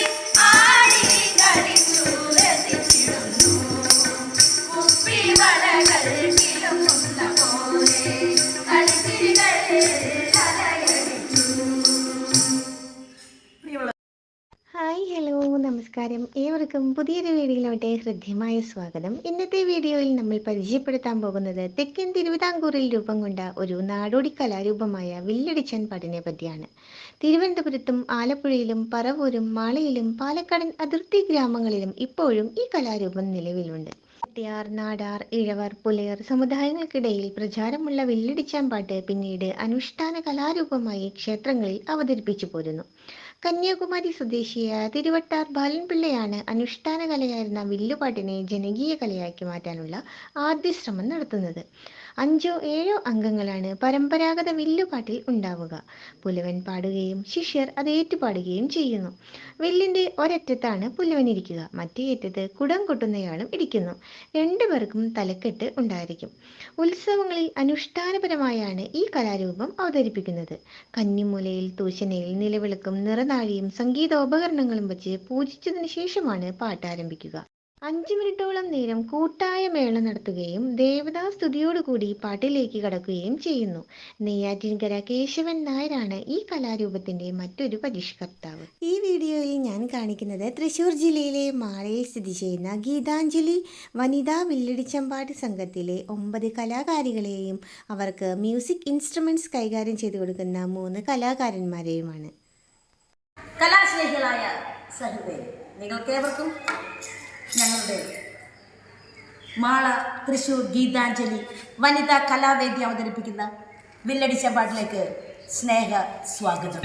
Bye. നമസ്കാരം. ഏവർക്കും പുതിയൊരു വീഡിയോയിലോട്ടെ ഹൃദ്യമായ സ്വാഗതം. ഇന്നത്തെ വീഡിയോയിൽ നമ്മൾ പരിചയപ്പെടുത്താൻ പോകുന്നത് തെക്കൻ തിരുവിതാംകൂറിൽ രൂപം കൊണ്ട ഒരു നാടോടി കലാരൂപമായ വില്ലടിച്ചൻ പാട്ടിനെ പറ്റിയാണ്. തിരുവനന്തപുരത്തും ആലപ്പുഴയിലും പറവൂരും മാളയിലും പാലക്കാടൻ അതിർത്തി ഗ്രാമങ്ങളിലും ഇപ്പോഴും ഈ കലാരൂപം നിലവിലുണ്ട്. ചെട്ടിയാർ നാടാർ ഇഴവർ പുലയർ സമുദായങ്ങൾക്കിടയിൽ പ്രചാരമുള്ള വില്ലടിച്ചാമ്പാട്ട് പിന്നീട് അനുഷ്ഠാന കലാരൂപമായി ക്ഷേത്രങ്ങളിൽ അവതരിപ്പിച്ചു പോരുന്നു. കന്യാകുമാരി സ്വദേശിയായ തിരുവട്ടാർ ബാലൻപിള്ളയാണ് അനുഷ്ഠാന കലയായിരുന്ന വില്ലുപാട്ടിനെ ജനകീയ കലയാക്കി മാറ്റാനുള്ള ആദ്യ ശ്രമം നടത്തുന്നത്. അഞ്ചോ ഏഴോ അംഗങ്ങളാണ് പരമ്പരാഗത വില്ലുപാട്ടിൽ ഉണ്ടാവുക. പുലവൻ പാടുകയും ശിഷ്യർ അത് ഏറ്റുപാടുകയും ചെയ്യുന്നു. വില്ലിന്റെ ഒരറ്റത്താണ് പുലവൻ ഇരിക്കുക. മറ്റേ അറ്റത്ത് കുടം കൊട്ടുന്നയാളും ഇരിക്കുന്നു. രണ്ടുപേർക്കും തലക്കെട്ട് ഉണ്ടായിരിക്കും. ഉത്സവങ്ങളിൽ അനുഷ്ഠാനപരമായാണ് ഈ കലാരൂപം അവതരിപ്പിക്കുന്നത്. കന്നിമൂലയിൽ തൂശനയിൽ നിലവിളക്കും നിറനാഴിയും സംഗീതോപകരണങ്ങളും വെച്ച് പൂജിച്ചതിന് ശേഷമാണ് പാട്ട് ആരംഭിക്കുക അഞ്ചു മിനിറ്റോളം നേരം കൂട്ടായ മേള നടത്തുകയും ദേവതാ സ്തുതിയോടുകൂടി പാട്ടിലേക്ക് കടക്കുകയും ചെയ്യുന്നു. നെയ്യാറ്റിൻകര കേശവൻ നായരാണ് ഈ കലാരൂപത്തിന്റെ മറ്റൊരു പരിഷ്കർത്താവ്. ഈ വീഡിയോയിൽ ഞാൻ കാണിക്കുന്നത് തൃശൂർ ജില്ലയിലെ മാളയിൽ സ്ഥിതി ചെയ്യുന്ന ഗീതാഞ്ജലി വനിതാ വില്ലടിച്ചമ്പാട്ട് സംഘത്തിലെ ഒമ്പത് കലാകാരികളെയും അവർക്ക് മ്യൂസിക് ഇൻസ്ട്രുമെന്റ്സ് കൈകാര്യം ചെയ്തു കൊടുക്കുന്ന മൂന്ന് കലാകാരന്മാരെയുമാണ്. കലാസ്നേഹികളായ സഹൃദയരെ നിങ്ങൾക്കേവർക്കും ഞങ്ങളുടെ മാള തൃശൂർ ഗീതാഞ്ജലി വനിതാ കലാവേദി അവതരിപ്പിക്കുന്ന വില്ലടിച്ച പാട്ടിലേക്ക് സ്നേഹ സ്വാഗതം.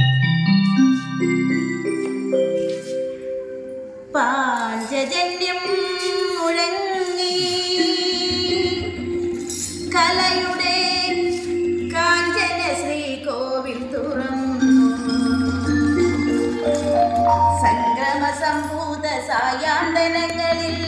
പാഞ്ചജന്യം മുഴങ്ങി കലയുടെ കാഞ്ചന തുറന്നു. சாயாந்தனங்களில்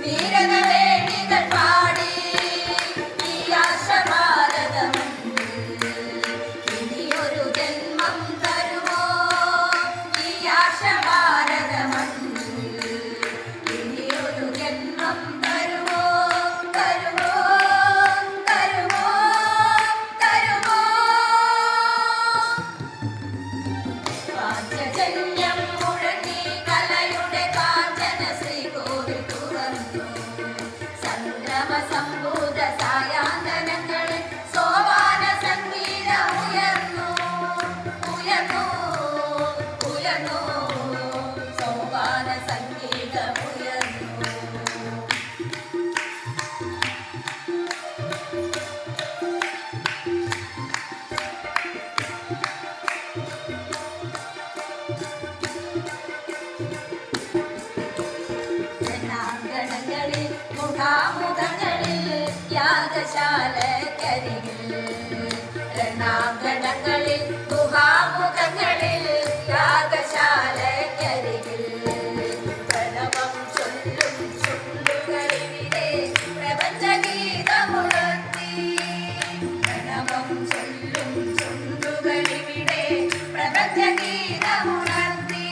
Mira también. പാഠശാലക്കരികിൽ രണാങ്കണങ്ങളിൽ ഗുഹാമുഖങ്ങളിൽ യാഗശാലക്കരികിൽ പ്രണവം ചൊല്ലും ചുള്ളുകളിലെ പ്രപഞ്ചഗീതമുഴത്തി പ്രണവം ചൊല്ലും ചുള്ളുകളിവിടെ പ്രപഞ്ചഗീതമുണർത്തി.